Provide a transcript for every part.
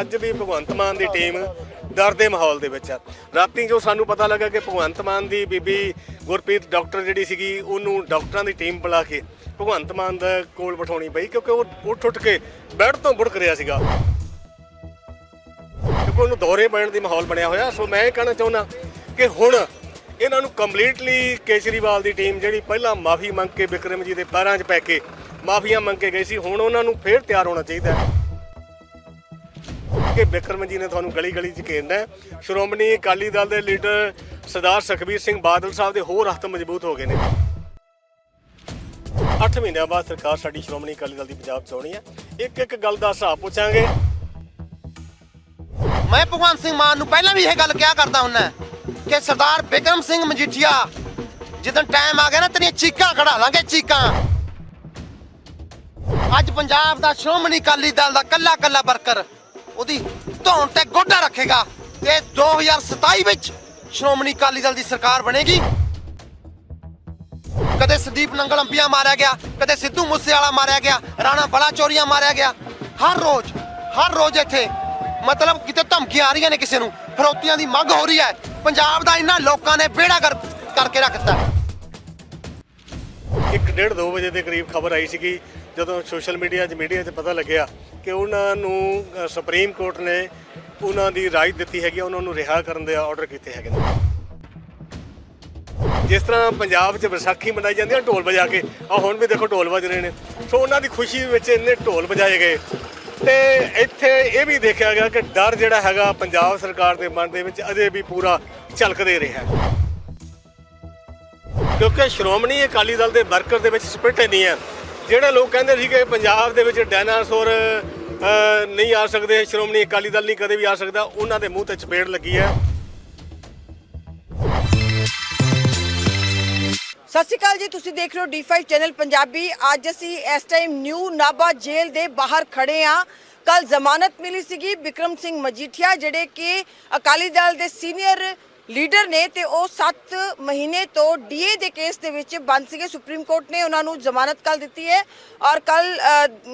ਅੱਜ ਵੀ ਭਗਵੰਤ ਮਾਨ ਦੀ ਟੀਮ ਡਰ ਦੇ ਮਾਹੌਲ ਦੇ ਵਿੱਚ ਆ। ਰਾਤੀ ਜੋ ਸਾਨੂੰ ਪਤਾ ਲੱਗਾ ਕਿ ਭਗਵੰਤ ਮਾਨ ਦੀ ਬੀਬੀ ਗੁਰਪ੍ਰੀਤ ਡਾਕਟਰ ਜਿਹੜੀ ਸੀਗੀ, ਉਹਨੂੰ ਡਾਕਟਰਾਂ ਦੀ ਟੀਮ ਬੁਲਾ ਕੇ ਭਗਵੰਤ ਮਾਨ ਦਾ ਕੋਲ ਬਿਠਾਉਣੀ ਪਈ ਕਿਉਂਕਿ ਉਹ ਉੱਠ ਉੱਠ ਕੇ ਬੈੱਡ ਤੋਂ ਬੁੜਕ ਰਿਹਾ ਸੀਗਾ। ਕਿਉਂਕਿ ਉਹਨੂੰ ਦੌਰੇ ਪੈਣ ਦੀ ਮਾਹੌਲ ਬਣਿਆ ਹੋਇਆ। ਸੋ ਮੈਂ ਇਹ ਕਹਿਣਾ ਚਾਹੁੰਦਾ ਕਿ ਹੁਣ ਇਹਨਾਂ ਨੂੰ ਕੰਪਲੀਟਲੀ ਕੇਜਰੀਵਾਲ ਦੀ ਟੀਮ ਜਿਹੜੀ ਪਹਿਲਾਂ ਮਾਫੀ ਮੰਗ ਕੇ ਵਿਕਰਮ ਜੀ ਦੇ ਪੈਰਾਂ 'ਚ ਪੈ ਕੇ ਮਾਫੀਆਂ ਮੰਗ ਕੇ ਗਈ ਸੀ, ਹੁਣ ਉਹਨਾਂ ਨੂੰ ਫੇਰ ਤਿਆਰ ਹੋਣਾ ਚਾਹੀਦਾ ਹੈ। ਕਿ ਵਿਕਰਮ ਜੀ ਨੇ ਤੁਹਾਨੂੰ ਗਲੀ ਗਲੀ 'ਚ ਘੇਰਨਾ ਸ਼੍ਰੋਮਣੀ ਅਕਾਲੀ ਦਲ ਦੇ ਲੀਡਰ ਸਰਦਾਰ ਸੁਖਬੀਰ ਸਿੰਘ ਬਾਦਲ ਸਾਹਿਬ ਦੇ ਹੋਰ ਹੱਥ ਮਜ਼ਬੂਤ ਹੋ ਗਏ ਨੇ। 8 ਮਹੀਨਿਆਂ ਬਾਅਦ ਸਰਕਾਰ ਸਾਡੀ ਸ਼੍ਰੋਮਣੀ ਅਕਾਲੀ ਦਲ ਦੀ ਪੰਜਾਬ 'ਚ ਹੈ। ਇੱਕ ਇੱਕ ਗੱਲ ਦਾ ਹਿਸਾਬ ਪੁੱਛਾਂਗੇ। ਮੈਂ ਭਗਵੰਤ ਸਿੰਘ ਮਾਨ ਨੂੰ ਪਹਿਲਾਂ ਵੀ ਇਹ ਗੱਲ ਕਿਹਾ ਕਰਦਾ ਹੁੰਨਾ ਕਿ ਸਰਦਾਰ ਬਿਕਰਮ ਸਿੰਘ ਮਜੀਠੀਆ ਜਦੋਂ ਟਾਈਮ ਆ ਗਿਆ ਨਾ, ਤੇਰੀਆਂ ਚੀਕਾਂ ਖੜਾ ਲਾਂਗੇ, ਚੀਕਾਂ। ਅੱਜ ਪੰਜਾਬ ਦਾ ਸ਼੍ਰੋਮਣੀ ਅਕਾਲੀ ਦਲ ਦਾ ਕੱਲਾ ਕੱਲਾ ਵਰਕਰ ਉਹਦੀ ਧੌਣ ਤੇ ਗੋਡਾ ਰੱਖੇਗਾ ਤੇ 2027 ਵਿੱਚ ਸ਼੍ਰੋਮਣੀ ਅਕਾਲੀ ਦਲ ਦੀ ਸਰਕਾਰ ਬਣੇਗੀ। ਕਦੇ ਸੰਦੀਪ ਨੰਗਲ ਅੰਬੀਆਂ ਮਾਰਿਆ ਗਿਆ, ਕਦੇ ਸਿੱਧੂ ਮੂਸੇਵਾਲਾ ਮਾਰਿਆ ਗਿਆ, ਰਾਣਾ ਬਲਾਚੌਰੀਆ ਮਾਰਿਆ ਗਿਆ। ਹਰ ਰੋਜ਼ ਹਰ ਰੋਜ਼ ਇੱਥੇ ਮਤਲਬ ਕਿਤੇ ਧਮਕੀਆਂ ਆ ਰਹੀਆਂ ਨੇ ਕਿਸੇ ਨੂੰ, ਫਰੋਤੀਆਂ ਦੀ ਮੰਗ ਹੋ ਰਹੀ ਹੈ। ਪੰਜਾਬ ਦਾ ਇਹਨਾਂ ਲੋਕਾਂ ਨੇ ਬੇੜਾ ਕਰ, ਕਰਕੇ ਰੱਖਤਾ ਇੱਕ ਡੇਢ 2 ਵਜੇ ਦੇ ਕਰੀਬ ਖਬਰ ਆਈ ਸੀਗੀ ਜਦੋਂ ਸੋਸ਼ਲ ਮੀਡੀਆ 'ਚ ਮੀਡੀਆ 'ਚ ਪਤਾ ਲੱਗਿਆ ਕਿ ਉਹਨਾਂ ਨੂੰ ਅ, ਸੁਪਰੀਮ ਕੋਰਟ ਨੇ ਉਹਨਾਂ ਦੀ ਰਾਏ ਦਿੱਤੀ ਹੈਗੀ ਆ, ਉਹਨਾਂ ਨੂੰ ਰਿਹਾ ਕਰਨ ਦੇ ਆਰਡਰ ਕੀਤੇ ਹੈਗੇ ਨੇ। ਜਿਸ ਤਰ੍ਹਾਂ ਪੰਜਾਬ 'ਚ ਵਿਸਾਖੀ ਮਨਾਈ ਜਾਂਦੀ ਹੈ ਢੋਲ ਵਜਾ ਕੇ ਆ ਹੁਣ ਵੀ ਦੇਖੋ ਢੋਲ ਵੱਜ ਰਹੇ ਨੇ। ਸੋ ਉਹਨਾਂ ਦੀ ਖੁਸ਼ੀ ਵਿੱਚ ਇੰਨੇ ਢੋਲ ਵਜਾਏ ਗਏ। ਤੇ ਇੱਥੇ ਇਹ ਵੀ ਦੇਖਿਆ ਗਿਆ ਕਿ ਡਰ ਜਿਹੜਾ ਹੈਗਾ ਪੰਜਾਬ ਸਰਕਾਰ ਦੇ ਮਨ ਦੇ ਵਿੱਚ ਅਜੇ ਵੀ ਪੂਰਾ ਝਲਕਦੇ ਰਿਹਾ। ਹੈ ਕਿਉਂਕਿ ਸ਼੍ਰੋਮਣੀ ਅਕਾਲੀ ਦਲ ਦੇ ਵਰਕਰ ਦੇ ਵਿੱਚ ਸਪਿਰਟ ਨਹੀਂ ਹੈ ਜਿਹੜੇ ਲੋਕ ਕਹਿੰਦੇ ਸੀ ਕਿ ਪੰਜਾਬ ਦੇ ਵਿੱਚ ਡਾਇਨਾਸੌਰ ਨਹੀਂ ਆ ਸਕਦੇ, ਸ਼੍ਰੋਮਣੀ ਅਕਾਲੀ ਦਲ ਨਹੀਂ ਕਦੇ ਵੀ ਆ ਸਕਦਾ, ਉਹਨਾਂ ਦੇ ਮੂੰਹ ਤੇ ਚਪੇੜ ਲੱਗੀ ਹੈ। ਸਤਿ ਸ਼੍ਰੀ ਅਕਾਲ ਜੀ, ਤੁਸੀਂ ਦੇਖ ਰਹੇ ਹੋ D5 ਚੈਨਲ ਪੰਜਾਬੀ। ਅੱਜ ਅਸੀਂ ਇਸ ਟਾਈਮ ਨਿਊ ਨਾਬਾ ਜੇਲ੍ਹ ਦੇ ਬਾਹਰ ਖੜੇ ਆ ਕੱਲ ਜ਼ਮਾਨਤ ਮਿਲੀ ਸੀਗੀ ਵਿਕਰਮ ਸਿੰਘ ਮਜੀਠੀਆ, ਜਿਹੜੇ ਕਿ ਅਕਾਲੀ ਦਲ ਦੇ ਸੀਨੀਅਰ ਲੀਡਰ ਨੇ ਤੇ ਉਹ 7 ਮਹੀਨੇ ਤੋਂ ਡੀਏ ਦੇ ਕੇਸ ਦੇ ਵਿੱਚ ਬੰਦ ਸੀਗੇ। ਸੁਪਰੀਮ ਕੋਰਟ ਨੇ ਉਹਨਾਂ ਨੂੰ ਜ਼ਮਾਨਤ ਕੱਲ ਦਿੱਤੀ ਹੈ ਔਰ ਕੱਲ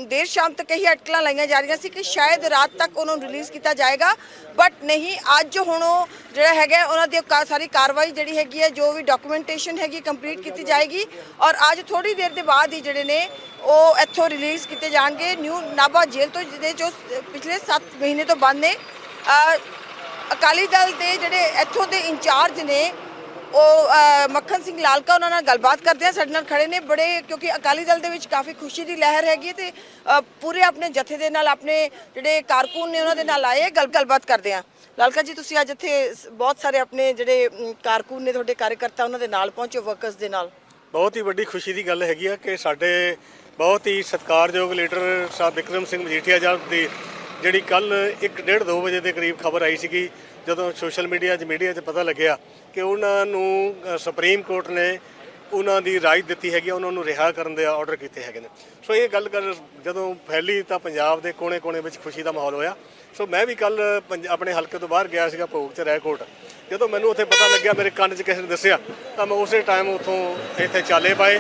ਦੇਰ ਸ਼ਾਮ ਤੱਕ ਹੀ ਅਟਕਲਾਂ ਲਾਈਆਂ ਜਾ ਰਹੀਆਂ ਸੀ ਕਿ ਸ਼ਾਇਦ ਰਾਤ ਤੱਕ ਉਹਨਾਂ ਨੂੰ ਰਿਲੀਜ਼ ਕੀਤਾ ਜਾਏਗਾ, ਬਟ ਨਹੀਂ, ਅੱਜ ਹੁਣ ਉਹ ਜਿਹੜਾ ਹੈਗਾ ਉਹਨਾਂ ਦੀ ਕਾ- ਸਾਰੀ ਕਾਰਵਾਈ ਜਿਹੜੀ ਹੈਗੀ ਹੈ, ਜੋ ਵੀ ਡਾਕੂਮੈਂਟੇਸ਼ਨ ਹੈਗੀ ਕੰਪਲੀਟ ਕੀਤੀ ਜਾਏਗੀ ਔਰ ਅੱਜ ਥੋੜੀ ਦੇਰ ਦੇ ਬਾਅਦ ਹੀ ਜਿਹੜੇ ਨੇ ਉਹ ਇੱਥੋਂ ਰਿਲੀਜ਼ ਕੀਤੇ ਜਾਣਗੇ। ਨਿਊ ਨਾਭਾ ਜੇਲ੍ਹ ਤੋਂ ਜਿਹਦੇ ਜੋ ਪਿਛਲੇ 7 ਮਹੀਨੇ ਤੋਂ ਬੰਦ ਨੇ। ਅਕਾਲੀ ਦਲ ਦੇ ਜਿਹੜੇ ਇੱਥੋਂ ਦੇ ਇੰਚਾਰਜ ਨੇ ਉਹ ਮੱਖਣ ਸਿੰਘ ਲਾਲਕਾ ਉਹਨਾਂ ਨਾਲ ਗੱਲਬਾਤ ਕਰਦੇ ਆ ਸਾਡੇ ਨਾਲ ਖੜੇ ਨੇ ਬੜੇ ਕਿਉਂਕਿ ਅਕਾਲੀ ਦਲ ਦੇ ਵਿੱਚ ਕਾਫੀ ਖੁਸ਼ੀ ਦੀ ਲਹਿਰ ਹੈਗੀ ਹੈ ਤੇ ਪੂਰੇ ਆਪਣੇ ਜਥੇ ਦੇ ਨਾਲ ਆਪਣੇ ਜਿਹੜੇ ਕਾਰਕੁਨ ਨੇ ਉਹਨਾਂ ਦੇ ਨਾਲ ਆਏ ਗੱਲ ਗੱਲਬਾਤ ਕਰਦੇ ਆ। ਲਾਲਕਾ ਜੀ ਤੁਸੀਂ ਅੱਜ ਇੱਥੇ ਬਹੁਤ ਸਾਰੇ ਆਪਣੇ ਜਿਹੜੇ ਅਮ, ਕਾਰਕੁਨ ਨੇ ਤੁਹਾਡੇ ਕਾਰਜਕਰਤਾ ਉਹਨਾਂ ਦੇ ਨਾਲ ਪਹੁੰਚੇ ਵਰਕਰਸ ਦੇ ਨਾਲ। ਬਹੁਤ ਹੀ ਵੱਡੀ ਖੁਸ਼ੀ ਦੀ ਗੱਲ ਹੈਗੀ ਆ ਕਿ ਸਾਡੇ ਬਹੁਤ ਹੀ ਸਤਿਕਾਰਯੋਗ ਲੀਡਰ ਸਾਹਿਬ ਵਿਕਰਮ ਸਿੰਘ ਮਜੀਠੀਆ ਸਾਹਿਬ ਦੀ ਜਿਹੜੀ ਕੱਲ 1:30 2 ਵਜੇ ਦੇ ਕਰੀਬ ਖਬਰ ਆਈ ਸੀਗੀ, ਜਦੋਂ ਸੋਸ਼ਲ ਮੀਡੀਆ 'ਚ ਮੀਡੀਆ 'ਚ ਪਤਾ ਲੱਗਿਆ ਕਿ ਉਹਨਾਂ ਨੂੰ ਸੁਪਰੀਮ ਕੋਰਟ ਨੇ ਉਹਨਾਂ ਦੀ ਰਾਜ ਦਿੱਤੀ ਹੈਗੀ ਆ, ਉਹਨਾਂ ਨੂੰ ਰਿਹਾ ਕਰਨ ਦੇ ਆਰਡਰ ਕੀਤੇ ਹੈਗੇ ਨੇ। ਸੋ ਇਹ ਗੱਲ ਕਰ ਜਦੋਂ ਫੈਲੀ ਤਾਂ ਪੰਜਾਬ ਦੇ ਕੋਨੇ-ਕੋਨੇ ਵਿੱਚ ਖੁਸ਼ੀ ਦਾ ਮਾਹੌਲ ਹੋਇਆ। ਸੋ ਮੈਂ ਵੀ ਕੱਲ ਆਪਣੇ ਹਲਕੇ ਤੋਂ ਬਾਹਰ ਗਿਆ ਸੀਗਾ ਭੋਗ 'ਚ ਰੈਕੋਟ ਜਦੋਂ ਮੈਨੂੰ ਉੱਥੇ ਪਤਾ ਲੱਗਿਆ ਮੇਰੇ ਕੰਨ 'ਚ ਕਿਸੇ ਨੇ ਦੱਸਿਆ ਤਾਂ ਮੈਂ ਉਸੇ ਟਾਈਮ ਉੱਥੋਂ ਇੱਥੇ ਚਾਲੇ ਪਾਏ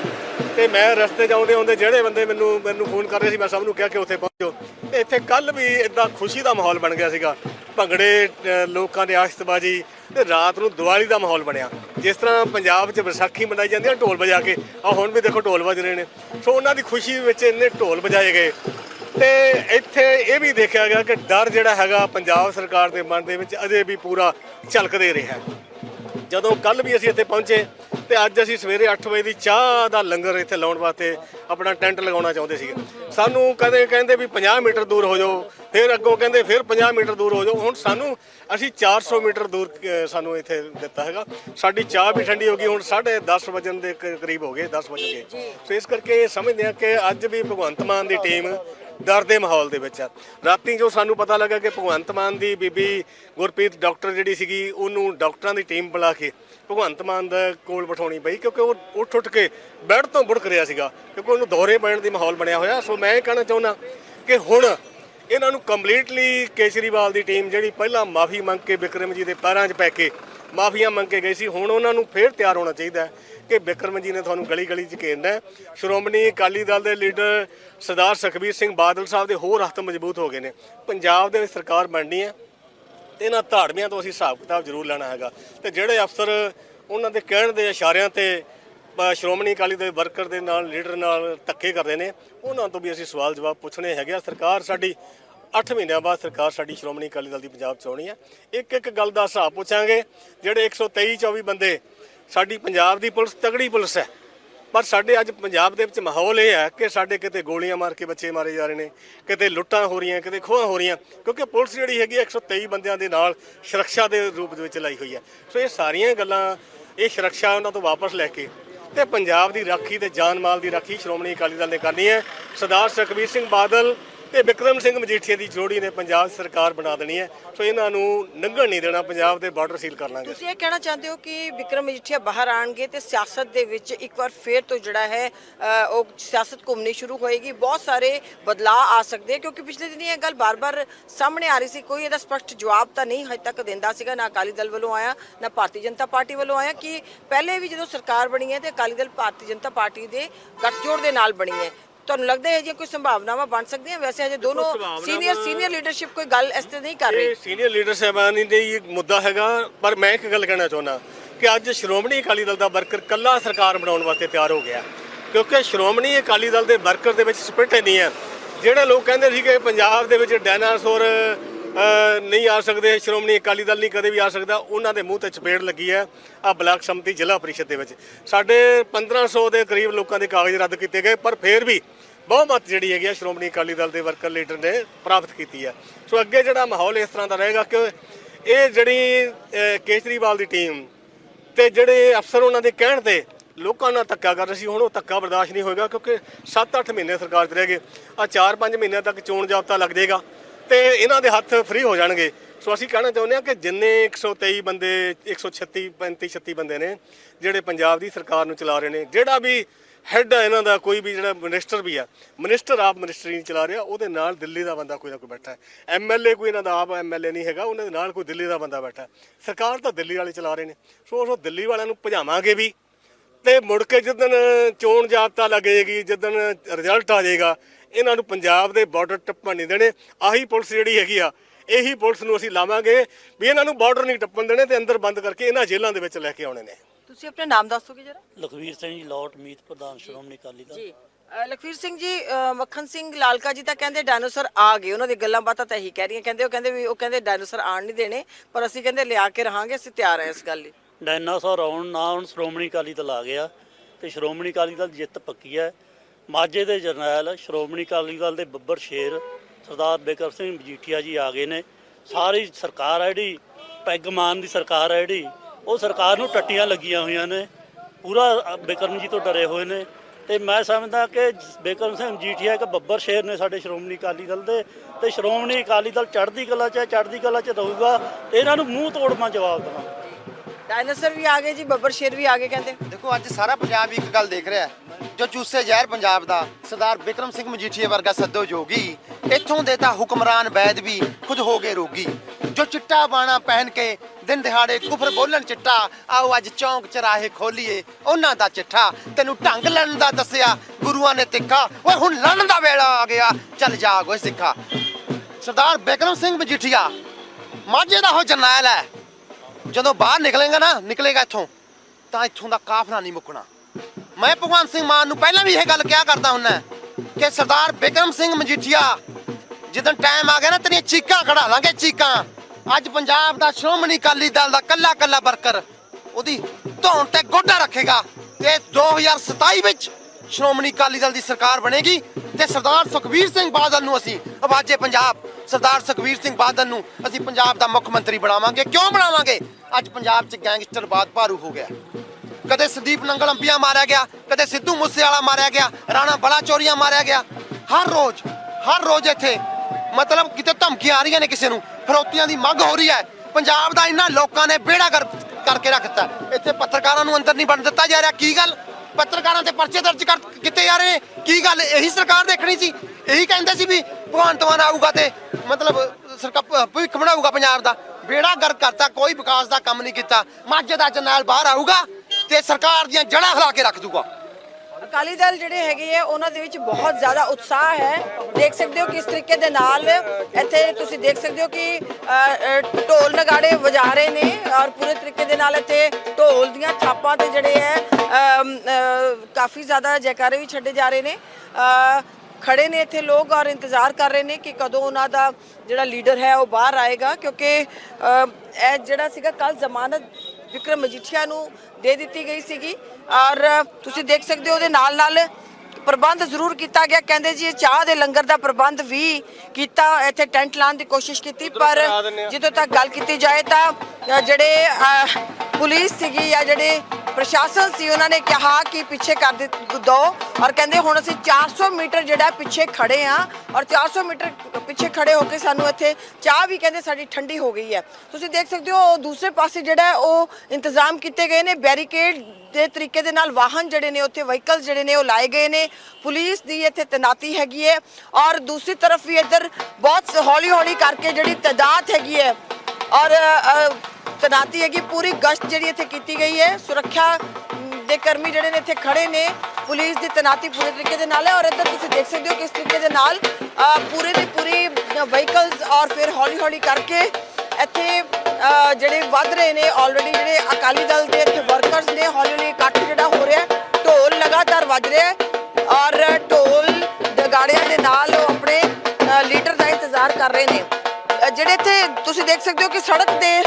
ਤੇ ਮੈਂ ਰਸਤੇ 'ਚ ਆਉਂਦੇ ਆਉਂਦੇ ਜਿਹੜੇ ਬੰਦੇ ਮੈਨੂੰ ਮੈਨੂੰ ਫੋਨ ਕਰ ਰਹੇ ਸੀ ਮੈਂ ਸਭ ਨੂੰ ਕਿਹਾ ਕਿ ਉੱਥੇ ਪਹੁੰਚੋ। ਤੇ ਇੱਥੇ ਕੱਲ ਵੀ ਇਦਾਂ ਖੁਸ਼ੀ ਦਾ ਮਾਹੌਲ ਬਣ ਗਿਆ ਸੀਗਾ। ਭੰਗੜੇ ਲੋਕਾਂ ਦੀ ਆਸ਼ਤਬਾਜੀ ਤੇ ਰਾਤ ਨੂੰ ਦੀਵਾਲੀ ਦਾ ਮਾਹੌਲ ਬਣਿਆ। ਜਿਸ ਤਰ੍ਹਾਂ ਪੰਜਾਬ 'ਚ ਵਿਸਾਖੀ ਮਨਾਈ ਜਾਂਦੀ ਹੈ ਢੋਲ ਵਜਾ ਕੇ। ਆ ਹੁਣ ਵੀ ਦੇਖੋ ਢੋਲ ਵੱਜ ਰਹੇ ਨੇ। ਸੋ ਉਹਨਾਂ ਦੀ ਖੁਸ਼ੀ ਵਿੱਚ ਇੰਨੇ ਢੋਲ ਵਜਾਏ ਗਏ। ਤੇ ਇੱਥੇ ਇਹ ਵੀ ਦੇਖਿਆ ਗਿਆ ਕਿ ਡਰ ਜਿਹੜਾ ਹੈਗਾ ਪੰਜਾਬ ਸਰਕਾਰ ਦੇ ਮਨ ਦੇ ਵਿੱਚ ਅਜੇ ਵੀ ਪੂਰਾ ਝਲਕਦੇ ਰਿਹਾ। ਜਦੋਂ ਕੱਲ ਵੀ ਅਸੀਂ ਇੱਥੇ ਪਹੁੰਚੇ ਤੇ ਅੱਜ ਅਸੀਂ ਸਵੇਰੇ 8 ਵਜੇ ਦੀ ਚਾਹ ਦਾ ਲੰਗਰ ਇੱਥੇ ਲਾਉਣ ਵਾਸਤੇ ਆਪਣਾ ਟੈਂਟ ਲਗਾਉਣਾ ਚਾਹੁੰਦੇ ਸੀਗੇ। ਸਾਨੂੰ ਕਦੇ ਕਹਿੰਦੇ ਵੀ 50 ਮੀਟਰ ਦੂਰ ਹੋ ਜਾਓ ਫਿਰ ਅੱਗੋਂ ਕਹਿੰਦੇ ਫਿਰ 50 ਮੀਟਰ ਦੂਰ ਹੋ ਜਾਓ। ਹੁਣ ਸਾਨੂੰ ਅਸੀਂ 400 ਮੀਟਰ ਦੂਰ ਸਾਨੂੰ ਇੱਥੇ ਦਿੱਤਾ ਹੈਗਾ। ਸਾਡੀ ਚਾਹ ਵੀ ਠੰਡੀ ਹੋ ਗਈ ਹੁਣ 10:30 ਵਜਣ ਦੇ ਕਰੀਬ ਹੋ ਗਏ 10 ਵਜੇ। ਗਏ ਸੋ ਇਸ ਕਰਕੇ ਇਹ ਸਮਝਦੇ ਆ ਕਿ ਅੱਜ ਵੀ ਭਗਵੰਤ ਮਾਨ ਦੀ ਟੀਮ ਡਰ ਦੇ ਮਾਹੌਲ ਦੇ ਵਿੱਚ ਆ। ਰਾਤੀ ਜੋ ਸਾਨੂੰ ਪਤਾ ਲੱਗਾ ਕਿ ਭਗਵੰਤ ਮਾਨ ਦੀ ਬੀਬੀ ਗੁਰਪ੍ਰੀਤ ਡਾਕਟਰ ਜਿਹੜੀ ਸੀਗੀ ਉਹਨੂੰ ਡਾਕਟਰਾਂ ਦੀ ਟੀਮ ਬੁਲਾ ਕੇ ਭਗਵੰਤ ਮਾਨ ਦਾ ਕੋਲ ਬਿਠਾਉਣੀ ਪਈ ਕਿਉਂਕਿ ਉਹ ਉੱਠ ਉੱਠ ਕੇ ਬੈੱਡ ਤੋਂ ਬੁੜਕ ਰਿਹਾ ਸੀਗਾ ਕਿਉਂਕਿ ਉਹਨੂੰ ਦੌਰੇ ਪੈਣ ਦੀ ਮਾਹੌਲ ਬਣਿਆ ਹੋਇਆ। ਸੋ ਮੈਂ ਇਹ ਕਹਿਣਾ ਚਾਹੁੰਦਾ ਕਿ ਹੁਣ ਇਹਨਾਂ ਨੂੰ ਕੰਪਲੀਟਲੀ ਕੇਜਰੀਵਾਲ ਦੀ ਟੀਮ ਜਿਹੜੀ ਪਹਿਲਾਂ ਮਾਫੀ ਮੰਗ ਕੇ ਵਿਕਰਮ ਜੀ ਦੇ ਪੈਰਾਂ 'ਚ ਪੈ ਕੇ ਮਾਫੀਆਂ ਮੰਗ ਕੇ ਗਈ ਸੀ, ਹੁਣ ਉਹਨਾਂ ਨੂੰ ਫੇਰ ਤਿਆਰ ਹੋਣਾ ਚਾਹੀਦਾ ਕਿ ਬਿਕਰਮ ਜੀ ਨੇ ਤੁਹਾਨੂੰ ਗਲੀ ਗਲੀ ਚ ਘੇਰਨਾ ਸ਼੍ਰੋਮਣੀ ਅਕਾਲੀ ਦਲ ਦੇ ਲੀਡਰ ਸਰਦਾਰ ਸੁਖਬੀਰ ਸਿੰਘ ਬਾਦਲ ਸਾਹਿਬ ਦੇ ਹੋਰ ਹੱਥ ਮਜ਼ਬੂਤ ਹੋ ਗਏ ਨੇ। ਪੰਜਾਬ ਦੇ ਵਿੱਚ ਸਰਕਾਰ ਬਣਨੀ ਹੈ। ਤੇ ਇਹਨਾਂ ਧਾੜਵੀਆਂ ਤੋਂ ਅਸੀਂ ਹਿਸਾਬ ਕਿਤਾਬ ਜ਼ਰੂਰ ਲੈਣਾ ਹੈਗਾ। ਤੇ ਜਿਹੜੇ ਅਫਸਰ ਉਹਨਾਂ ਦੇ ਕਹਿਣ ਦੇ ਇਸ਼ਾਰਿਆਂ ਤੇ ਸ਼੍ਰੋਮਣੀ ਅਕਾਲੀ ਦੇ ਵਰਕਰ ਦੇ ਨਾਲ, ਲੀਡਰ ਨਾਲ ਧੱਕੇ ਕਰਦੇ ਨੇ, ਉਹਨਾਂ ਤੋਂ ਵੀ ਅਸੀਂ ਸਵਾਲ ਜਵਾਬ ਪੁੱਛਣੇ ਹੈਗੇ ਆ। ਸਰਕਾਰ ਸਾਡੀ 8 ਮਹੀਨਿਆਂ ਬਾਅਦ ਸਰਕਾਰ ਸਾਡੀ ਸ਼੍ਰੋਮਣੀ ਅਕਾਲੀ ਦਲ ਦੀ ਪੰਜਾਬ ਚ ਆਉਣੀ ਹੈ ਇੱਕ ਇੱਕ ਗੱਲ ਦਾ ਹਿਸਾਬ ਪੁੱਛਾਂਗੇ, ਜਿਹੜੇ 123 24 ਬੰਦੇ ਸਾਡੀ ਪੰਜਾਬ ਦੀ ਪੁਲਿਸ, ਤਗੜੀ ਪੁਲਿਸ ਹੈ। ਪਰ ਸਾਡੇ ਅੱਜ ਪੰਜਾਬ ਦੇ ਵਿੱਚ ਮਾਹੌਲ ਇਹ ਹੈ ਕਿ ਸਾਡੇ ਕਿਤੇ ਗੋਲੀਆਂ ਮਾਰ ਕੇ ਬੱਚੇ ਮਾਰੇ ਜਾ ਰਹੇ ਨੇ, ਕਿਤੇ ਲੁੱਟਾਂ ਹੋ ਰਹੀਆਂ, ਕਿਤੇ ਖੋਹਾਂ ਹੋ ਰਹੀਆਂ, ਕਿਉਂਕਿ ਪੁਲਿਸ ਜਿਹੜੀ ਹੈਗੀ ਹੈ 123 ਬੰਦਿਆਂ ਦੇ ਨਾਲ ਸੁਰੱਖਿਆ ਦੇ ਰੂਪ ਦੇ ਵਿੱਚ ਲਾਈ ਹੋਈ ਹੈ। ਸੋ ਇਹ ਸਾਰੀਆਂ ਗੱਲਾਂ, ਇਹ ਸੁਰੱਖਿਆ ਉਹਨਾਂ ਤੋਂ ਵਾਪਸ ਲੈ ਕੇ ਤੇ ਪੰਜਾਬ ਦੀ ਰਾਖੀ ਤੇ ਜਾਨ ਮਾਲ ਦੀ ਰਾਖੀ ਸ਼੍ਰੋਮਣੀ ਅਕਾਲੀ ਦਲ ਨੇ ਕਰਨੀ ਹੈ। ਸਰਦਾਰ ਸੁਖਬੀਰ ਸਿੰਘ ਬਾਦਲ ਤੇ ਵਿਕਰਮ ਸਿੰਘ ਮਜੀਠੀਆ ਦੀ ਜੋੜੀ ਨੇ ਪੰਜਾਬ ਸਰਕਾਰ ਬਣਾ ਦੇਣੀ ਹੈ। ਸੋ ਇਹਨਾਂ ਨੂੰ ਲੰਘਣ ਨਹੀਂ ਦੇਣਾ, ਪੰਜਾਬ ਦੇ ਬਾਰਡਰ ਸੀਲ ਕਰ ਲਾਂਗੇ। ਤੁਸੀਂ ਇਹ ਕਹਿਣਾ ਚਾਹੁੰਦੇ ਹੋ ਕਿ ਵਿਕਰਮ ਮਜੀਠੀਆ ਬਾਹਰ ਆਣਗੇ ਤੇ ਸਿਆਸਤ ਦੇ ਵਿੱਚ ਇੱਕ ਵਾਰ ਫੇਰ ਤੋਂ ਜਿਹੜਾ ਹੈ ਉਹ ਸਿਆਸਤ ਘੁੰਮਣੀ ਸ਼ੁਰੂ ਹੋਏਗੀ। ਬਹੁਤ ਸਾਰੇ ਬਦਲਾਅ ਆ ਸਕਦੇ ਕਿਉਂਕਿ ਪਿਛਲੇ ਦਿਨੀ ਇਹ ਗੱਲ ਬਾਰ-ਬਾਰ ਸਾਹਮਣੇ ਆ ਰਹੀ ਸੀ। ਕੋਈ ਇਹਦਾ ਸਪਸ਼ਟ ਜਵਾਬ ਤਾਂ ਨਹੀਂ ਹਜੇ ਤੱਕ ਦਿੰਦਾ ਸੀਗਾ, ਨਾ ਅਕਾਲੀ ਦਲ ਵੱਲੋਂ ਆਇਆ, ਨਾ ਭਾਰਤੀ ਜਨਤਾ ਪਾਰਟੀ ਵੱਲੋਂ ਆਇਆ ਕਿ ਪਹਿਲੇ ਵੀ ਜਦੋਂ ਸਰਕਾਰ ਬਣੀ ਹੈ ਤੇ ਅਕਾਲੀ ਦਲ ਭਾਰਤੀ ਜਨਤਾ ਪਾਰਟੀ ਦੇ ਗੱਠਜੋੜ ਦੇ ਨਾਲ ਬਣੀ ਹੈ। ਤੁਹਾਨੂੰ ਲੱਗਦਾ ਹੈ ਜੀ ਕੋਈ ਸੰਭਾਵਨਾਵਾਂ ਬਣ ਸਕਦੀਆਂ? ਵੈਸੇ ਅਜੇ ਦੋਨੋਂ ਸੀਨੀਅਰ ਸੀਨੀਅਰ ਲੀਡਰਸ਼ਿਪ ਕੋਈ ਗੱਲ ਇਸ ਤੇ ਨਹੀਂ ਕਰ ਰਹੀ। ਸੀਨੀਅਰ ਲੀਡਰ ਸਾਹਿਬਾਨ ਦੇ ਇਹ ਮੁੱਦਾ ਹੈਗਾ ਪਰ ਮੈਂ ਇੱਕ ਗੱਲ ਕਹਿਣਾ ਚਾਹੁੰਦਾ ਕਿ ਅੱਜ ਸ਼੍ਰੋਮਣੀ ਅਕਾਲੀ ਦਲ ਦਾ ਵਰਕਰ ਕੱਲਾ ਸਰਕਾਰ ਬਣਾਉਣ ਵਾਸਤੇ ਤਿਆਰ ਹੋ ਗਿਆ। ਕਿਉਂਕਿ ਸ਼੍ਰੋਮਣੀ ਅਕਾਲੀ ਦਲ ਦੇ ਵਰਕਰ ਦੇ ਵਿੱਚ ਸਪਿਰਟ ਨਹੀਂ ਹੈ। ਜਿਹੜੇ ਲੋਕ ਕਹਿੰਦੇ ਸੀ ਕਿ ਪੰਜਾਬ ਦੇ ਵਿੱਚ ਡਾਇਨਾਸੌਰ ਨਹੀਂ ਆ ਸਕਦੇ, ਸ਼੍ਰੋਮਣੀ ਅਕਾਲੀ ਦਲ ਨਹੀਂ ਕਦੇ ਵੀ ਆ ਸਕਦਾ। ਉਹਨਾਂ ਦੇ ਮੂੰਹ ਤੇ ਚਪੇੜ ਲੱਗੀ ਹੈ ਆ ਬਲਾਕ ਸੰਮਤੀ ਜ਼ਿਲ੍ਹਾ ਪਰਿਸ਼ਦ ਦੇ ਵਿੱਚ। ਸਾਡੇ 1500 ਦੇ ਕਰੀਬ ਲੋਕਾਂ ਦੇ ਕਾਗਜ਼ ਰੱਦ ਕੀਤੇ ਗਏ, ਪਰ ਫਿਰ ਵੀ ਬਹੁਮਤ ਜਿਹੜੀ ਹੈਗੀ ਆ ਸ਼੍ਰੋਮਣੀ ਅਕਾਲੀ ਦਲ ਦੇ ਵਰਕਰ ਲੀਡਰ ਨੇ ਪ੍ਰਾਪਤ ਕੀਤੀ ਹੈ। ਸੋ ਅੱਗੇ ਜਿਹੜਾ ਮਾਹੌਲ ਇਸ ਤਰ੍ਹਾਂ ਦਾ ਰਹੇਗਾ ਕਿ ਇਹ ਜਿਹੜੀ ਕੇਜਰੀਵਾਲ ਦੀ ਟੀਮ ਤੇ ਜਿਹੜੇ ਅਫਸਰ ਉਹਨਾਂ ਦੇ ਕਹਿਣ ਤੇ ਲੋਕਾਂ ਨਾਲ ਧੱਕਾ ਕਰ ਰਹੇ ਸੀ, ਹੁਣ ਉਹ ਧੱਕਾ ਬਰਦਾਸ਼ਤ ਨਹੀਂ ਹੋਏਗਾ ਕਿਉਂਕਿ 7-8 ਮਹੀਨੇ ਸਰਕਾਰ 'ਚ ਰਹਿ ਗਏ। ਆ 4-5 ਮਹੀਨਿਆਂ ਤੱਕ ਚੋਣ ਜਾਬਤਾ ਲੱਗ ਜਾਏਗਾ। ਤੇ ਇਹਨਾਂ ਦੇ ਹੱਥ ਫ੍ਰੀ ਹੋ ਜਾਣਗੇ। ਸੋ ਅਸੀਂ ਕਹਿਣਾ ਚਾਹੁੰਦੇ ਹਾਂ ਕਿ ਜਿੰਨੇ 123 ਬੰਦੇ 136 35 36 ਬੰਦੇ ਨੇ ਜਿਹੜੇ ਪੰਜਾਬ ਦੀ ਸਰਕਾਰ ਨੂੰ ਚਲਾ ਰਹੇ ਨੇ, ਜਿਹੜਾ ਵੀ ਹੈੱਡ ਹੈ ਇਹਨਾਂ ਦਾ, ਕੋਈ ਵੀ ਜਿਹੜਾ ਮਿਨਿਸਟਰ ਵੀ ਆ ਮਿਨਿਸਟਰ ਆਪ ਮਿਨਿਸਟਰੀ ਨਹੀਂ ਚਲਾ ਰਿਹਾ, ਉਹਦੇ ਨਾਲ ਦਿੱਲੀ ਦਾ ਬੰਦਾ ਕੋਈ ਨਾ ਕੋਈ ਬੈਠਾ ਹੈ। ਐਮਐਲਏ ਕੋਈ ਇਹਨਾਂ ਦਾ ਆਪ ਐਮਐਲਏ ਨਹੀਂ ਹੈਗਾ, ਉਹਨਾਂ ਦੇ ਨਾਲ ਕੋਈ ਦਿੱਲੀ ਦਾ ਬੰਦਾ ਬੈਠਾ ਸਰਕਾਰ ਤਾਂ ਦਿੱਲੀ ਵਾਲੇ ਚਲਾ ਰਹੇ ਨੇ। ਸੋ ਉਹ ਦਿੱਲੀ ਵਾਲਿਆਂ ਨੂੰ ਭਜਾਵਾਂਗੇ ਵੀ। ਤੇ ਮੁੜ ਕੇ ਜਿੱਦਣ ਚੋਣ ਜਾਬਤਾ ਲੱਗੇਗੀ ਜਿੱਦਣ ਰਿਜ਼ਲਟ ਆ ਜਾਏਗਾ ਇਹਨਾਂ ਨੂੰ ਪੰਜਾਬ ਦੇ ਬਾਰਡਰ ਟੱਪਣ ਨਹੀਂ ਦੇਣੇ। ਆਹੀ ਪੁਲਿਸ ਜਿਹੜੀ ਹੈਗੀ ਆ ਇਹੀ ਪੁਲਿਸ ਨੂੰ ਅਸੀਂ ਲਾਵਾਂਗੇ ਵੀ ਇਹਨਾਂ ਨੂੰ ਬਾਰਡਰ ਨਹੀਂ ਟੱਪਣ ਦੇਣੇ ਤੇ ਅੰਦਰ ਬੰਦ ਕਰਕੇ ਇਹਨਾਂ ਜੇਲ੍ਹਾਂ ਦੇ ਵਿੱਚ ਲੈ ਕੇ ਆਉਣੇ ਨੇ। ਤੁਸੀਂ ਆਪਣਾ ਨਾਮ ਦੱਸੋਗੇ ਜਰਾ? ਲਖਵੀਰ ਸਿੰਘ ਜੀ ਲੋਟ ਮੀਤ ਪ੍ਰਧਾਨ ਸ਼੍ਰੋਮਣੀ ਅਕਾਲੀ ਦਲ। ਜੀ। ਲਖਵੀਰ ਸਿੰਘ ਜੀ ਮੱਖਣ ਸਿੰਘ ਲਾਲਕਾ ਜੀ ਤਾਂ ਕਹਿੰਦੇ ਡਾਇਨੋਸਰ ਆ ਗਏ ਉਹਨਾਂ ਦੀ ਗੱਲਾਂ ਬਾਤਾਂ ਤਾਂ ਇਹੀ ਕਹਿ ਰਹੀਆਂ। ਕਹਿੰਦੇ ਉਹ ਕਹਿੰਦੇ ਵੀ ਉਹ ਕਹਿੰਦੇ ਡਾਇਨੋਸਰ ਆਣ ਨਹੀਂ ਦੇਣੇ ਪਰ ਅਸੀਂ ਕਹਿੰਦੇ ਲਿਆ ਕੇ ਰਹਾਂਗੇ ਅਸੀਂ ਤਿਆਰ ਹਾਂ ਇਸ ਗੱਲ ਲਈ। ਡਾਇਨਾਸੌਰ ਆਉਣ ਨਾ ਹੁਣ ਸ਼੍ਰੋਮਣੀ ਅਕਾਲੀ ਦਲ ਆ ਗਿਆ ਤੇ ਸ਼੍ਰੋਮਣੀ ਅਕਾਲੀ ਦਲ ਜਿੱਤ ਪੱਕੀ ਹੈ। ਮਾਝੇ ਦੇ ਜਰਨੈਲ ਸ਼੍ਰੋਮਣੀ ਅਕਾਲੀ ਦਲ ਦੇ ਬੱਬਰ ਸ਼ੇਰ ਸਰਦਾਰ ਬਿਕਰ ਸਿੰਘ ਮਜੀਠੀਆ ਜੀ ਆ ਗਏ ਨੇ। ਸਾਰੀ ਸਰਕਾਰ ਹੈ ਜਿਹੜੀ ਪੈਗ ਮਾਨ ਦੀ ਸਰਕਾਰ ਹੈ ਜਿਹੜੀ ਉਹ ਸਰਕਾਰ ਨੂੰ ਟੱਟੀਆਂ ਲੱਗੀਆਂ ਹੋਈਆਂ ਨੇ। ਪੂਰਾ ਅ, ਬਿਕਰਮ ਜੀ ਤੋਂ ਡਰੇ ਹੋਏ ਨੇ। ਤੇ ਮੈਂ ਸਮਝਦਾ ਕਿ ਬਿਕਰਮ ਸਿੰਘ ਮਜੀਠੀਆ ਇੱਕ ਬੱਬਰ ਸ਼ੇਰ ਨੇ ਸਾਡੇ ਸ਼੍ਰੋਮਣੀ ਅਕਾਲੀ ਦਲ ਦੇ। ਤੇ ਸ਼੍ਰੋਮਣੀ ਅਕਾਲੀ ਦਲ ਚੜ੍ਹਦੀ ਕਲਾ 'ਚ ਹੈ ਚੜ੍ਹਦੀ ਕਲਾ 'ਚ ਰਹੂਗਾ। ਤੇ ਇਹਨਾਂ ਨੂੰ ਮੂੰਹ ਤੋੜ ਮੈਂ ਜਵਾਬ ਦੇਵਾਂਗਾ ਡਾਇਨੋਸਰ ਵੀ ਆ ਗਏ ਜੀ, ਬੱਬਰ ਸ਼ੇਰ ਵੀ ਆ ਗਏ ਕਹਿੰਦੇ। ਦੇਖੋ, ਅੱਜ ਸਾਰਾ ਪੰਜਾਬ ਇੱਕ ਗੱਲ ਦੇਖ ਰਿਹਾ ਹੈ, ਜੋ ਚੂਸੇ ਜ਼ਹਿਰ ਪੰਜਾਬ ਦਾ, ਸਰਦਾਰ ਬਿਕਰਮ ਸਿੰਘ ਮਜੀਠੀਏ ਵਰਗਾ ਸੱਦੋ ਜੋਗੀ ਇੱਥੋਂ ਦੇ ਤਾਂ ਹੁਕਮਰਾਨ ਵੈਦ ਵੀ ਖੁਦ ਹੋ ਗਏ ਰੋਗੀ। ਜੋ ਚਿੱਟਾ ਬਾਣਾ ਪਹਿਨ ਕੇ ਦਿਨ ਦਿਹਾੜੇ ਕੁਫਰ ਬੋਲਣ ਚਿੱਟਾ, ਆਓ ਅੱਜ ਚੌਂਕ ਚਰਾਹੇ ਖੋਲੀਏ, ਉਹਨਾਂ ਦਾ ਚਿੱਠਾ, ਤੈਨੂੰ ਢੰਗ ਲੜਨ ਦਾ ਦੱਸਿਆ, ਗੁਰੂਆਂ ਨੇ ਤਿੱਖਾ, ਓਏ ਹੁਣ ਲੜਨ ਦਾ ਵੇਲਾ ਆ ਗਿਆ, ਚੱਲ ਜਾਗ ਓਏ ਸਿੱਖਾ। ਸਰਦਾਰ ਬਿਕਰਮ ਸਿੰਘ ਮਜੀਠੀਆ, ਮਾਝੇ ਦਾ ਉਹ ਜਰਨੈਲ ਹੈ। ਜਦੋਂ ਬਾਹਰ ਨਿਕਲੇਗਾ ਨਾ, ਨਿਕਲੇਗਾ ਇੱਥੋਂ, ਤਾਂ ਇੱਥੋਂ ਦਾ ਕਾਫਲਾ ਨਹੀਂ ਮੁੱਕਣਾ। ਮੈਂ ਭਗਵਾਨ ਸਿੰਘ ਮਾਨ ਨੂੰ ਪਹਿਲਾਂ ਵੀ ਇਹ ਗੱਲ ਕਿਹਾ ਕਰਦਾ ਹੁੰਨਾ ਕਿ ਸਰਦਾਰ ਬਿਕਰਮ ਸਿੰਘ ਮਜੀਠੀਆ ਜਦੋਂ ਟਾਈਮ ਆ ਗਿਆ ਨਾ, ਤੇਰੀਆਂ ਚੀਕਾਂ ਖੜਾ ਲਾਂਗੇ, ਚੀਕਾਂ। ਅੱਜ ਪੰਜਾਬ ਦਾ ਸ਼੍ਰੋਮਣੀ ਅਕਾਲੀ ਦਲ ਦਾ ਕੱਲਾ ਕੱਲਾ ਵਰਕਰ, ਉਹਦੀ ਧੌਣ ਤੇ ਗੋਡਾ ਰੱਖੇਗਾ ਤੇ 2027 ਵਿੱਚ ਸ਼੍ਰੋਮਣੀ ਅਕਾਲੀ ਦਲ ਦੀ ਸਰਕਾਰ ਬਣੇਗੀ ਤੇ ਸਰਦਾਰ ਸੁਖਬੀਰ ਸਿੰਘ ਬਾਦਲ ਨੂੰ ਅਸੀਂ ਆਵਾਜ਼ੇ ਪੰਜਾਬ। ਸਰਦਾਰ ਸੁਖਬੀਰ ਸਿੰਘ ਬਾਦਲ ਨੂੰ ਅਸੀਂ ਪੰਜਾਬ ਦਾ ਮੁੱਖ ਮੰਤਰੀ ਬਣਾਵਾਂਗੇ। ਕਿਉਂ ਬਣਾਵਾਂਗੇ? ਅੱਜ ਪੰਜਾਬ 'ਚ ਗੈਂਗਸਟਰ ਭਾਰੂ ਹੋ ਗਿਆ। ਕਦੇ ਸੰਦੀਪ ਨੰਗਲ ਅੰਬੀਆਂ ਮਾਰਿਆ ਗਿਆ, ਕਦੇ ਸਿੱਧੂ ਮੂਸੇਵਾਲਾ ਮਾਰਿਆ ਗਿਆ, ਰਾਣਾ ਬੜਾ ਚੋਰੀਆਂ ਮਾਰਿਆ ਗਿਆ। ਹਰ ਰੋਜ਼ ਹਰ ਰੋਜ਼ ਇੱਥੇ ਮਤਲਬ ਕਿਤੇ ਧਮਕੀਆਂ ਆ ਰਹੀਆਂ ਨੇ ਕਿਸੇ ਨੂੰ, ਫਰੋਤੀਆਂ ਦੀ ਮੰਗ ਹੋ ਰਹੀ ਹੈ। ਪੰਜਾਬ ਦਾ ਇਹਨਾਂ ਲੋਕਾਂ ਨੇ ਬੇੜਾ ਕਰ, ਕਰਕੇ ਰੱਖਤਾ। ਇੱਥੇ ਪੱਤਰਕਾਰਾਂ ਨੂੰ ਅੰਦਰ ਨਹੀਂ ਬਣ ਦਿੱਤਾ ਜਾ ਰਿਹਾ। ਕੀ ਗੱਲ? ਪੱਤਰਕਾਰਾਂ ਤੇ ਪਰਚੇ ਦਰਜ ਕਰ ਕਿਤੇ ਜਾ ਰਹੇ ਨੇ? ਕੀ ਗੱਲ? ਇਹੀ ਸਰਕਾਰ ਦੇਖਣੀ ਸੀ। ਇਹੀ ਕਹਿੰਦੇ ਸੀ ਵੀ ਭਗਵੰਤ ਮਾਨ ਆਊਗਾ ਤੇ ਮਤਲਬ ਸਰਕਾਰ ਭਵਿੱਖ ਬਣਾਊਗਾ ਪੰਜਾਬ ਦਾ। ਬੇੜਾ ਗਰ ਕਰਤਾ ਕੋਈ ਵਿਕਾਸ ਦਾ ਕੰਮ ਨਹੀਂ ਕੀਤਾ। ਮਾਝੇ ਦਾ ਜਰਨੈਲ ਬਾਹਰ ਆਊਗਾ ਤੇ ਸਰਕਾਰ ਦੀਆਂ ਜੜ੍ਹਾਂ ਹਿਲਾ ਕੇ ਰੱਖ ਦੂਗਾ ਅਕਾਲੀ ਦਲ ਜਿਹੜੇ ਹੈਗੇ ਆ ਉਹਨਾਂ ਦੇ ਵਿੱਚ ਬਹੁਤ ਜ਼ਿਆਦਾ ਉਤਸ਼ਾਹ ਹੈ। ਦੇਖ ਸਕਦੇ ਹੋ ਕਿਸ ਤਰੀਕੇ ਦੇ ਨਾਲ ਇੱਥੇ ਤੁਸੀਂ ਦੇਖ ਸਕਦੇ ਹੋ ਕਿ ਢੋਲ ਨਗਾੜੇ ਵਜਾ ਰਹੇ ਨੇ ਔਰ ਪੂਰੇ ਤਰੀਕੇ ਦੇ ਨਾਲ ਇੱਥੇ ਢੋਲ ਦੀਆਂ ਥਾਪਾਂ ਤੇ ਜਿਹੜੇ ਹੈ ਅਮ, ਕਾਫੀ ਜ਼ਿਆਦਾ ਜੈਕਾਰੇ ਵੀ ਛੱਡੇ ਜਾ ਰਹੇ ਨੇ। ਅ, ਖੜੇ ਨੇ ਇੱਥੇ ਲੋਕ ਔਰ ਇੰਤਜ਼ਾਰ ਕਰ ਰਹੇ ਨੇ ਕਿ ਕਦੋਂ ਉਹਨਾਂ ਦਾ ਜਿਹੜਾ ਲੀਡਰ ਹੈ ਉਹ ਬਾਹਰ ਆਏਗਾ ਕਿਉਂਕਿ ਇਹ ਜਿਹੜਾ ਸੀਗਾ ਕੱਲ ਜ਼ਮਾਨਤ ਵਿਕਰਮ ਮਜੀਠੀਆ ਨੂੰ ਦੇ ਦਿੱਤੀ ਗਈ ਸੀਗੀ। ਔਰ ਤੁਸੀਂ ਦੇਖ ਸਕਦੇ ਹੋ ਉਹਦੇ ਨਾਲ ਨਾਲ ਪ੍ਰਬੰਧ ਜ਼ਰੂਰ ਕੀਤਾ ਗਿਆ। ਕਹਿੰਦੇ ਜੀ ਇਹ ਚਾਹ ਦੇ ਲੰਗਰ ਦਾ ਪ੍ਰਬੰਧ ਵੀ ਕੀਤਾ ਇੱਥੇ ਟੈਂਟ ਲਾਉਣ ਦੀ ਕੋਸ਼ਿਸ਼ ਕੀਤੀ ਪਰ ਜਿੱਦੋਂ ਤੱਕ ਗੱਲ ਕੀਤੀ ਜਾਏ ਤਾਂ ਜਿਹੜੇ ਪੁਲਿਸ ਸੀਗੀ ਜਾਂ ਜਿਹੜੇ ਪ੍ਰਸ਼ਾਸਨ ਸੀ, ਉਹਨਾਂ ਨੇ ਕਿਹਾ ਕਿ ਪਿੱਛੇ ਕਰ ਦਿੱ- ਦੋ ਔਰ ਕਹਿੰਦੇ ਹੁਣ ਅਸੀਂ 400 ਮੀਟਰ ਜਿਹੜਾ ਪਿੱਛੇ ਖੜੇ ਆ ਔਰ 400 ਮੀਟਰ ਪਿੱਛੇ ਖੜੇ ਹੋ ਕੇ ਸਾਨੂੰ ਇੱਥੇ ਚਾਹ ਵੀ ਕਹਿੰਦੇ ਸਾਡੀ ਠੰਡੀ ਹੋ ਗਈ ਹੈ। ਤੁਸੀਂ ਦੇਖ ਸਕਦੇ ਹੋ ਦੂਸਰੇ ਪਾਸੇ ਜਿਹੜਾ ਉਹ ਇੰਤਜ਼ਾਮ ਕੀਤੇ ਗਏ ਨੇ, ਬੈਰੀਕੇਡ ਦੇ ਤਰੀਕੇ ਦੇ ਨਾਲ ਵਾਹਨ ਜਿਹੜੇ ਨੇ, ਉੱਥੇ ਵਹੀਕਲ ਜਿਹੜੇ ਨੇ, ਉਹ ਲਾਏ ਗਏ ਨੇ। ਪੁਲਿਸ ਦੀ ਇੱਥੇ ਤੈਨਾਤੀ ਹੈਗੀ ਹੈ ਔਰ ਦੂਸਰੀ ਤਰਫ ਵੀ ਇੱਧਰ ਬਹੁਤ ਹੌਲੀ ਹੌਲੀ ਕਰਕੇ ਜਿਹੜੀ ਤਦਾਦ ਹੈਗੀ ਹੈ ਔਰ ਅ, ਤੈਨਾਤੀ ਹੈਗੀ ਪੂਰੀ ਗਸ਼ਤ ਜਿਹੜੀ ਇੱਥੇ ਕੀਤੀ ਗਈ ਹੈ ਸੁਰੱਖਿਆ ਦੇ ਕਰਮੀ ਜਿਹੜੇ ਨੇ ਇੱਥੇ ਖੜੇ ਨੇ ਪੁਲਿਸ ਦੀ ਤੈਨਾਤੀ ਪੂਰੇ ਤਰੀਕੇ ਦੇ ਨਾਲ ਹੈ ਔਰ ਇੱਧਰ ਤੁਸੀਂ ਦੇਖ ਸਕਦੇ ਹੋ ਕਿਸ ਤਰੀਕੇ ਦੇ ਨਾਲ ਪੂਰੇ ਦੀ ਪੂਰੀ ਵਹੀਕਲਸ ਔਰ ਫਿਰ ਹੌਲੀ ਹੌਲੀ ਕਰਕੇ ਇੱਥੇ ਜਿਹੜੇ ਵੱਧ ਰਹੇ ਨੇ ਆਲਰੇਡੀ ਜਿਹੜੇ ਅਕਾਲੀ ਦਲ ਦੇ ਇੱਥੇ ਵਰਕਰਸ ਨੇ ਹੌਲੀ ਹੌਲੀ ਇਕੱਠ ਜਿਹੜਾ ਹੋ ਰਿਹਾ ਢੋਲ ਲਗਾਤਾਰ ਵੱਜ ਰਿਹਾ ਔਰ ਢੋਲ ਨਗਾੜਿਆਂ ਦੇ ਨਾਲ ਉਹ ਆਪਣੇ ਲੀਡਰ ਦਾ ਇੰਤਜ਼ਾਰ ਕਰ ਰਹੇ ਨੇ। ਜਿਹੜੇ ਇੱਥੇ ਤੁਸੀਂ ਦੇਖ ਸਕਦੇ ਹੋ ਕਿ ਸੜਕ ਦੇ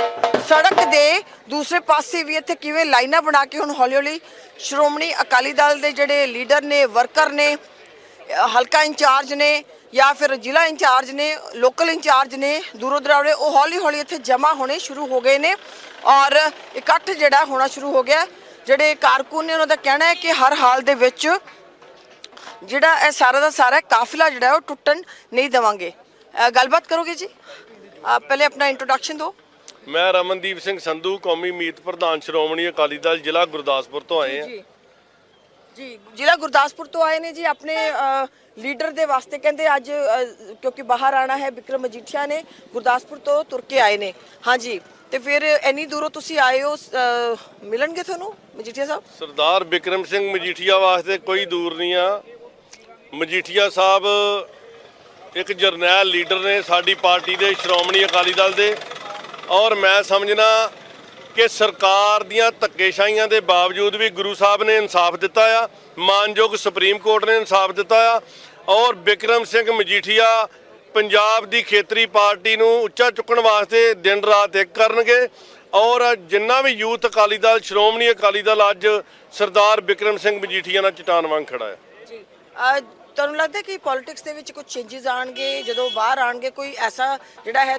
ਸੜਕ ਦੇ ਦੂਸਰੇ ਪਾਸੇ ਵੀ ਇੱਥੇ ਕਿਵੇਂ ਲਾਈਨਾਂ ਬਣਾ ਕੇ ਹੁਣ ਹੌਲੀ ਹੌਲੀ ਸ਼੍ਰੋਮਣੀ ਅਕਾਲੀ ਦਲ ਦੇ ਜਿਹੜੇ ਲੀਡਰ ਨੇ, ਵਰਕਰ ਨੇ ਹਲਕਾ ਇੰਚਾਰਜ ਨੇ ਜਾਂ ਫਿਰ ਜ਼ਿਲ੍ਹਾ ਇੰਚਾਰਜ ਨੇ, ਲੋਕਲ ਇੰਚਾਰਜ ਨੇ, ਦੂਰੋਂ ਦਰਾਵੜੇ, ਉਹ ਹੌਲੀ ਹੌਲੀ ਇੱਥੇ ਜਮ੍ਹਾਂ ਹੋਣੇ ਸ਼ੁਰੂ ਹੋ ਗਏ ਨੇ ਔਰ ਇਕੱਠ ਜਿਹੜਾ ਹੋਣਾ ਸ਼ੁਰੂ ਹੋ ਗਿਆ। ਜਿਹੜੇ ਕਾਰਕੁਨ ਨੇ, ਉਹਨਾਂ ਦਾ ਕਹਿਣਾ ਹੈ ਕਿ ਹਰ ਹਾਲ ਦੇ ਵਿੱਚ ਜਿਹੜਾ ਇਹ ਸਾਰਾ ਦਾ ਸਾਰਾ ਕਾਫਿਲਾ ਜਿਹੜਾ ਉਹ ਟੁੱਟਣ ਨਹੀਂ ਦੇਵਾਂਗੇ। ਗੱਲਬਾਤ ਕਰੋਗੇ ਜੀ? ਅ, ਪਹਿਲੇ ਆਪਣਾ ਇੰਟਰੋਡਕਸ਼ਨ ਦਿਓ। ਮੈਂ ਰਮਨਦੀਪ ਸਿੰਘ ਸੰਧੂ ਕੌਮੀ ਮੀਤ ਪ੍ਰਧਾਨ ਸ਼੍ਰੋਮਣੀ ਅਕਾਲੀ ਦਲ ਜ਼ਿਲ੍ਹਾ ਗੁਰਦਾਸਪੁਰ ਤੋਂ ਆਏ ਹਾਂ। ਜੀ ਜੀ ਜ਼ਿਲ੍ਹਾ ਗੁਰਦਾਸਪੁਰ ਤੋਂ ਆਏ ਨੇ ਜੀ ਆਪਣੇ ਲੀਡਰ ਦੇ ਵਾਸਤੇ ਕਹਿੰਦੇ ਅੱਜ ਕਿਉਂਕਿ ਬਾਹਰ ਆਣਾ ਹੈ ਵਿਕਰਮ ਮਜੀਠੀਆ ਨੇ ਗੁਰਦਾਸਪੁਰ ਤੋਂ ਤੁਰ ਕੇ ਆਏ ਨੇ। ਹਾਂਜੀ ਤੇ ਫਿਰ ਇੰਨੀ ਦੂਰੋਂ ਤੁਸੀਂ ਆਏ ਹੋ ਮਿਲਣਗੇ ਤੁਹਾਨੂੰ ਮਜੀਠੀਆ ਸਾਹਿਬ? ਸਰਦਾਰ ਬਿਕਰਮ ਸਿੰਘ ਮਜੀਠੀਆ ਵਾਸਤੇ ਕੋਈ ਦੂਰ ਨਹੀਂ ਆ। ਮਜੀਠੀਆ ਸਾਹਿਬ ਇੱਕ ਜਰਨੈਲ ਲੀਡਰ ਨੇ ਸਾਡੀ ਪਾਰਟੀ ਦੇ ਸ਼੍ਰੋਮਣੀ ਅਕਾਲੀ ਦਲ ਦੇ। ਔਰ ਮੈਂ ਸਮਝਣਾ ਕਿ ਸਰਕਾਰ ਦੀਆਂ ਧੱਕੇਸ਼ਾਹੀਆਂ ਦੇ ਬਾਵਜੂਦ ਵੀ ਗੁਰੂ ਸਾਹਿਬ ਨੇ ਇਨਸਾਫ ਦਿੱਤਾ ਆ, ਮਾਨਯੋਗ ਸੁਪਰੀਮ ਕੋਰਟ ਨੇ ਇਨਸਾਫ ਦਿੱਤਾ ਆ, ਔਰ ਬਿਕਰਮ ਸਿੰਘ ਮਜੀਠੀਆ ਪੰਜਾਬ ਦੀ ਖੇਤਰੀ ਪਾਰਟੀ ਨੂੰ ਉੱਚਾ ਚੁੱਕਣ ਵਾਸਤੇ ਦਿਨ ਰਾਤ ਇੱਕ ਕਰਨਗੇ। ਔਰ ਜਿੰਨਾ ਵੀ ਯੂਥ ਅਕਾਲੀ ਦਲ, ਸ਼੍ਰੋਮਣੀ ਅਕਾਲੀ ਦਲ ਅੱਜ ਸਰਦਾਰ ਬਿਕਰਮ ਸਿੰਘ ਮਜੀਠੀਆ ਨਾਲ ਚਟਾਨ ਵਾਂਗ ਖੜਾ ਹੈ। ਜੀ ਤੁਹਾਨੂੰ ਲੱਗਦਾ ਕਿ ਪੋਲਿਟਿਕਸ ਦੇ ਵਿੱਚ ਕੁਝ ਚੇਂਜਸ ਆਣਗੇ ਜਦੋਂ ਬਾਹਰ ਆਣਗੇ ਕੋਈ ਐਸਾ ਜਿਹੜਾ ਹੈ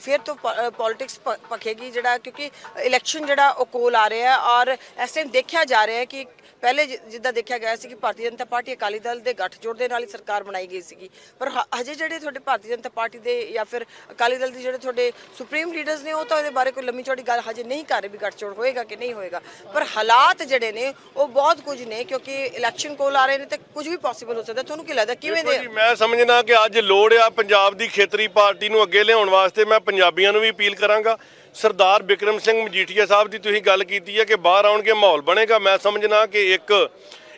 ਫਿਰ ਤੋਂ ਪੋਲਿਟਿਕਸ ਪਖੇਗੀ ਜਿਹੜਾ? ਕਿਉਂਕਿ ਇਲੈਕਸ਼ਨ ਜਿਹੜਾ ਉਹ ਕੋਲ ਆ ਰਿਹਾ ਔਰ ਇਸ ਟਾਈਮ ਦੇਖਿਆ ਜਾ ਰਿਹਾ ਹੈ ਕਿ ਪਹਿਲੇ ਜਿ- ਜਿੱਦਾਂ ਦੇਖਿਆ ਗਿਆ ਸੀ ਕਿ ਭਾਰਤੀ ਜਨਤਾ ਪਾਰਟੀ ਅਕਾਲੀ ਦਲ ਦੇ ਗੱਠਜੋੜ ਦੇ ਨਾਲ ਹੀ ਸਰਕਾਰ ਬਣਾਈ ਗਈ ਸੀਗੀ। ਪਰ ਹ- ਹਜੇ ਜਿਹੜੇ ਤੁਹਾਡੇ ਭਾਰਤੀ ਜਨਤਾ ਪਾਰਟੀ ਦੇ ਜਾਂ ਫਿਰ ਅਕਾਲੀ ਦਲ ਦੇ ਜਿਹੜੇ ਤੁਹਾਡੇ ਸੁਪਰੀਮ ਲੀਡਰਸ ਨੇ, ਉਹ ਤਾਂ ਇਹਦੇ ਬਾਰੇ ਕੋਈ ਲੰਮੀ ਚੌੜੀ ਗੱਲ ਹਜੇ ਨਹੀਂ ਕਰ ਰਹੇ ਵੀ ਗੱਠਜੋੜ ਹੋਏਗਾ ਕਿ ਨਹੀਂ ਹੋਏਗਾ। ਪਰ ਹਾਲਾਤ ਜਿਹੜੇ ਨੇ, ਉਹ ਬਹੁਤ ਕੁਝ ਨੇ ਕਿਉਂਕਿ ਇਲੈਕਸ਼ਨ ਕੋਲ ਆ ਰਹੇ ਨੇ ਤੇ ਕੁਝ ਵੀ ਪੋਸੀਬਲ ਹੋ ਸਕਦਾ ਤੁਹਾਨੂੰ ਕੀ ਲੱਗਦਾ ਕਿਵੇਂ ਦੇ ਜੀ ਮੈਂ ਸਮਝਣਾ ਕਿ ਅੱਜ ਲੋੜ ਆ ਪੰਜਾਬ ਦੀ ਖੇਤਰੀ ਪਾਰਟੀ ਨੂੰ ਅੱਗੇ ਲਿਆਉਣ ਵਾਸਤੇ ਮੈਂ ਪੰਜਾਬੀਆਂ ਨੂੰ ਵੀ ਅਪੀਲ ਕਰਾਂਗਾ। ਸਰਦਾਰ ਬਿਕਰਮ ਸਿੰਘ ਮਜੀਠੀਆ ਸਾਹਿਬ ਦੀ ਤੁਸੀਂ ਗੱਲ ਕੀਤੀ ਹੈ ਕਿ ਬਾਹਰ ਆਉਣਗੇ ਮਾਹੌਲ ਬਣੇਗਾ। ਮੈਂ ਸਮਝਣਾ ਕਿ ਇੱਕ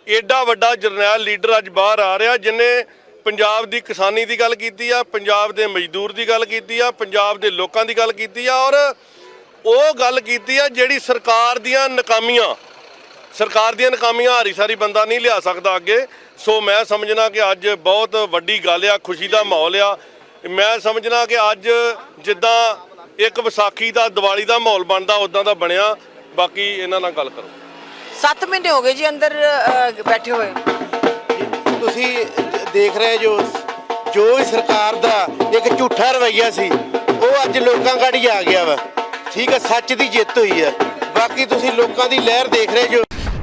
ਏਡਾ ਵੱਡਾ ਜਰਨੈਲ ਲੀਡਰ ਅੱਜ ਬਾਹਰ ਆ ਰਿਹਾ ਜਿਨੇ ਪੰਜਾਬ ਦੀ ਕਿਸਾਨੀ ਦੀ ਗੱਲ ਕੀਤੀ ਆ ਪੰਜਾਬ ਦੇ ਮਜ਼ਦੂਰ ਦੀ ਗੱਲ ਕੀਤੀ ਆ ਪੰਜਾਬ ਦੇ ਲੋਕਾਂ ਦੀ ਗੱਲ ਕੀਤੀ ਆ ਔਰ ਉਹ ਗੱਲ ਕੀਤੀ ਆ ਜਿਹੜੀ ਸਰਕਾਰ ਦੀਆਂ ਨਾਕਾਮੀਆਂ ਸਰਕਾਰ ਦੀਆਂ ਨਾਕਾਮੀਆਂ ਹਾਰੀ ਸਾਰੀ ਬੰਦਾ ਨਹੀਂ ਲਿਆ ਸਕਦਾ ਅੱਗੇ। ਸੋ ਮੈਂ ਸਮਝਣਾ ਕਿ ਅੱਜ ਬਹੁਤ ਵੱਡੀ ਗੱਲ ਆ ਖੁਸ਼ੀ ਦਾ ਮਾਹੌਲ ਆ। ਮੈਂ ਸਮਝਣਾ ਕਿ ਅੱਜ ਜਿੱਦਾਂ ਇੱਕ ਵਿਸਾਖੀ ਦਾ ਦੀਵਾਲੀ ਦਾ ਮਾਹੌਲ ਬਣਦਾ ਉਦਾਂ ਦਾ ਬਣਿਆ। ਬਾਕੀ ਇਹਨਾਂ ਨਾਲ ਗੱਲ ਕਰੋ। 7 ਮਹੀਨੇ ਹੋ ਗਏ ਜੀ ਅੰਦਰ ਬੈਠੇ ਹੋਏ। ਤੁਸੀਂ ਦੇਖ ਰਹੇ ਜੋ ਜੋ ਵੀ ਸਰਕਾਰ ਦਾ ਇੱਕ ਝੂਠਾ ਰਵਈਆ ਸੀ ਉਹ ਅੱਜ ਲੋਕਾਂ ਗਾੜੀ ਆ ਗਿਆ ਵਾ। ਠੀਕ ਹੈ ਸੱਚ ਦੀ ਜਿੱਤ ਹੋਈ ਹੈ ਬਾਕੀ ਤੁਸੀਂ ਲੋਕਾਂ ਦੀ ਲਹਿਰ ਦੇਖ ਰਹੇ ਜੋ